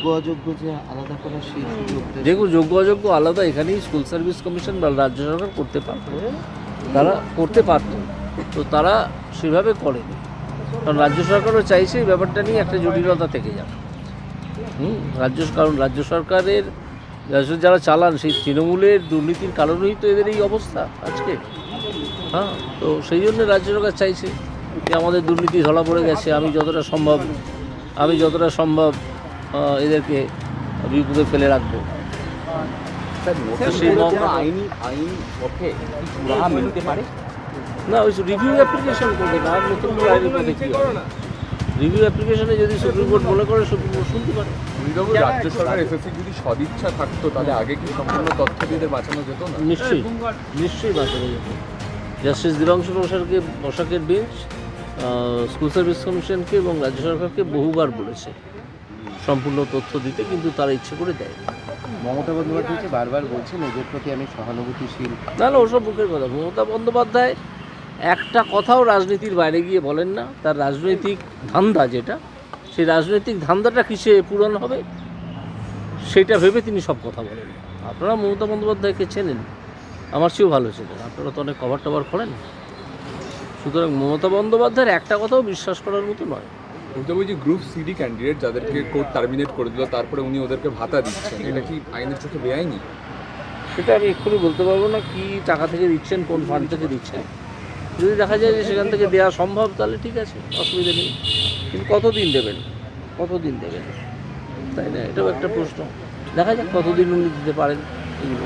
যোগ্য অযোগ্য যে আলাদা করার সেই দেখুন যোগ্য অযোগ্য আলাদা, এখানেই স্কুল সার্ভিস কমিশন বা রাজ্য সরকার করতে পারত। তারা করতে পারত। তো তারা সেভাবে করেনি। কারণ রাজ্য সরকারও চাইছে এই ব্যাপারটা নিয়ে একটা জটিলতা থেকে যাক। হুম, রাজ্য কারণ রাজ্য সরকারের যারা চালান, সেই তৃণমূলের দুর্নীতির কারণেই তো এদের এই অবস্থা আজকে। হ্যাঁ তো সেই জন্য রাজ্য সরকার চাইছে যে আমাদের দুর্নীতি ধরা পড়ে গেছে, আমি যতটা সম্ভব, আমি যতটা সম্ভব এদেরকে বিপদে ফেলে রাখব। সেই আইনি আইন পক্ষে সুরাহা মিলতে পারে? না ওই রিভিউ অ্যাপ্লিকেশন করবে না নতুন করে আইনি পদে কী রিভিউ অ্যাপ্লিকেশনে যদি সুপ্রিম কোর্ট মনে করে সুপ্রিম কোর্ট শুনতে পারে। রাজ্য সরকার এসএসসি যদি সদিচ্ছা থাকতো তাহলে আগে কি সম্পূর্ণ তথ্য দিয়ে বাঁচানো যেত না? নিশ্চয়ই নিশ্চয়ই বাঁচানো যেত। জাস্টিস দিবাংশু বসাককে বসাকের বেঞ্চ স্কুল সার্ভিস কমিশনকে এবং রাজ্য সরকারকে বহুবার বলেছে। সম্পূর্ণ তথ্য দিতে কিন্তু তারা ইচ্ছে করে দেয় মমতা বন্দ্যোপাধ্যায় বারবার বলছেন এদের প্রতি আমি সহানুভূতিশীল। না না ওসব মুখের কথা। মমতা বন্দ্যোপাধ্যায় একটা কথাও রাজনীতির বাইরে গিয়ে বলেন না। তার রাজনৈতিক ধান্দা যেটা সেই রাজনৈতিক ধান্দাটা কিসে পূরণ হবে সেটা ভেবে তিনি সব কথা বলেন। আপনারা মমতা বন্দ্যোপাধ্যায়কে চেনেন আমার চেয়েও ভালো চেনেন। আপনারা তো অনেক কভার টভার করেন। সুতরাং মমতা বন্দ্যোপাধ্যায়ের একটা কথাও বিশ্বাস করার মতো নয়। অমিতাভ যে গ্রুপ সিডি ক্যান্ডিডেট যাদেরকে কোর্ট টার্মিনেট করে দিল তারপরে উনি ওদেরকে ভাতা দিচ্ছেন এটা কি আইনের চোখে বেআইনি? সেটা আমি এক্ষুনি বলতে পারব না কি টাকা থেকে দিচ্ছেন কোন ফান্ড থেকে দিচ্ছেন। যদি দেখা যায় যে সেখান থেকে দেওয়া সম্ভব তাহলে ঠিক আছে অসুবিধা নেই। কিন্তু কতদিন দেবেন? কতদিন দেবেন? তাই না? এটাও একটা প্রশ্ন। দেখা যাক কতদিন উনি দিতে পারেন এগুলো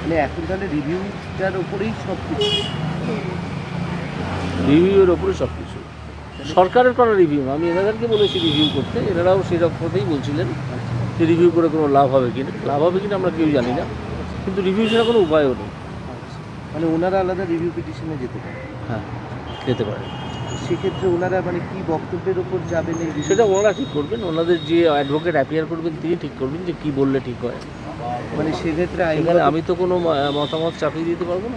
মানে এখন তাহলে রিভিউটার উপরেই সব কিছু রিভিউয়ের ওপরে সব কিছু সরকারের করা রিভিউ আমি এনাদেরকে বলেছি রিভিউ করতে এনারাও সেরকম কথাই বলছিলেন যে রিভিউ করে কোনো লাভ হবে কিনা লাভ হবে কিনা আমরা কেউ জানি না কিন্তু রিভিউ ছাড়া কোনো উপায়ও নেই। মানে ওনারা আলাদা রিভিউ পিটিশনে যেতে পারে। হ্যাঁ যেতে পারে। সেক্ষেত্রে ওনারা মানে কি বক্তব্যের উপর যাবেন এই সেটা ওনারা ঠিক করবেন ওনাদের যে অ্যাডভোকেট অ্যাপিয়ার করবেন তিনি ঠিক করবেন যে কী বললে ঠিক হয়। মানে সেক্ষেত্রে আমি তো কোনো মতামত চাপিয়ে দিতে পারব না।